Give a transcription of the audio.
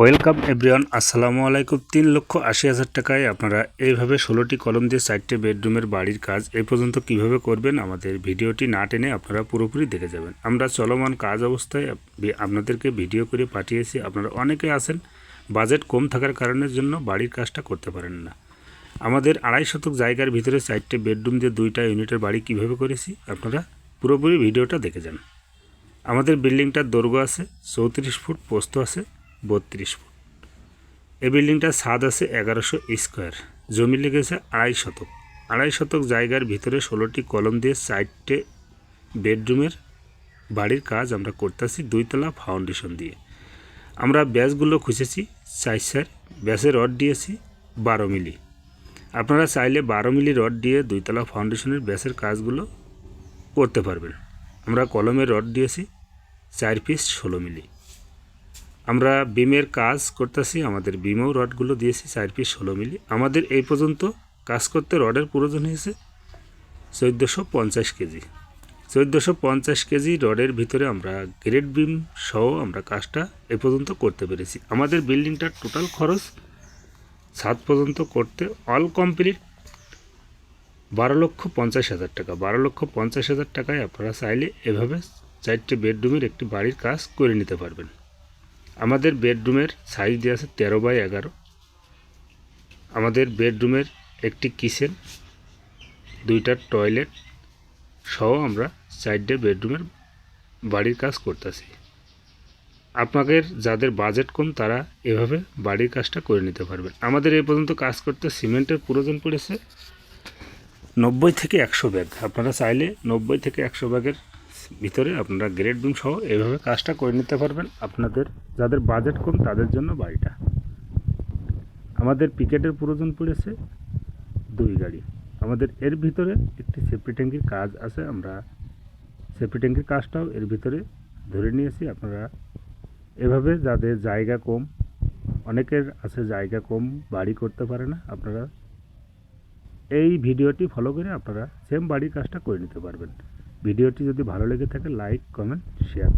Welcome everyone, আসসালামু আলাইকুম। তিন লক্ষ আশি হাজার টাকায় আপনারা এইভাবে ষোলোটি কলম দিয়ে চারটে বেডরুমের বাড়ির কাজ এ পর্যন্ত কীভাবে করবেন আমাদের ভিডিওটি না টেনে আপনারা পুরোপুরি দেখে যাবেন। আমরা চলমান কাজ অবস্থায় আপনাদেরকে ভিডিও করে পাঠিয়েছি। আপনারা অনেকে আছেন, বাজেট কম থাকার কারণের জন্য বাড়ির কাজটা করতে পারেন না। আমাদের আড়াই শতক জায়গার ভিতরে চারটে বেডরুম দিয়ে দুইটা ইউনিটের বাড়ি কীভাবে করেছি আপনারা পুরোপুরি ভিডিওটা দেখে যান। আমাদের বিল্ডিংটার দৈর্ঘ্য আছে, চৌত্রিশ ফুট, পোস্ত আছে বত্রিশ ফুট। এই বিল্ডিংটার ছাদ আছে এগারোশো স্কোয়ার। জমি লেগেছে আড়াই শতক। আড়াই শতক জায়গার ভিতরে ষোলোটি কলম দিয়ে চারটে বেডরুমের বাড়ির কাজ আমরা করতেছি দুইতলা ফাউন্ডেশন দিয়ে। আমরা ব্যাসগুলো খুঁজেছি চার চার ব্যাসে রড দিয়েছি বারো মিলি। আপনারা চাইলে বারো মিলি রড দিয়ে দুইতলা ফাউন্ডেশনের ব্যাসের কাজগুলো করতে পারবেন। আমরা কলমের রড দিয়েছি চার পিস ষোলো মিলি। আমরা বিমের কাজ করতেছি, আমাদের বিমেও রডগুলো দিয়েছি চার পিস ষোলো মিলি। আমাদের এই পর্যন্ত কাজ করতে রডের প্রয়োজন হয়েছে চোদ্দোশো পঞ্চাশ কেজি। চোদ্দোশো পঞ্চাশ কেজি রডের ভিতরে আমরা গ্রেড বিম সহ আমরা কাজটা এ পর্যন্ত করতে পেরেছি। আমাদের বিল্ডিংটার টোটাল খরচ সাত পর্যন্ত করতে অল কমপ্লিট বারো লক্ষ পঞ্চাশ হাজার টাকা। বারো লক্ষ পঞ্চাশ হাজার টাকায় আপনারা চাইলে এভাবে চারটে বেডরুমের একটি বাড়ির কাজ করে নিতে পারবেন। আমাদের বেডরুমের সাইজ দেওয়া আছে তেরো বাই এগারো। আমাদের বেডরুমের একটি কিচেন, দুইটা টয়লেট সহ আমরা চারটে বেডরুমের বাড়ির কাজ করতেছি। আপনাদের যাদের বাজেট কম, তারা এভাবে বাড়ির কাজটা করে নিতে পারবেন। আমাদের এই পর্যন্ত কাজ করতে সিমেন্টের প্রয়োজন পড়েছে নব্বই থেকে একশো ব্যাগ। আপনারা চাইলে নব্বই থেকে একশো ব্যাগের ভিতরে আপনারা গ্রেড বিম সহ এভাবে কাজটা করে নিতে পারবেন। আপনাদের যাদের বাজেট কম, তাদের জন্য বাড়িটা। আমাদের পিকেটের প্রয়োজন পড়েছে দুই গাড়ি। আমাদের এর ভিতরে একটি সেফটি ট্যাঙ্কির কাজ আছে, আমরা সেফটি ট্যাঙ্কির কাজটাও এর ভিতরে ধরে নিয়েছি। আপনারা এভাবে যাদের জায়গা কম, অনেকের আছে জায়গা কম, বাড়ি করতে পারে না, আপনারা এই ভিডিওটি ফলো করে আপনারা সেম বাড়ির কাজটা করে নিতে পারবেন। ভিডিওটি যদি ভালো লেগে থাকে লাইক কমেন্ট শেয়ার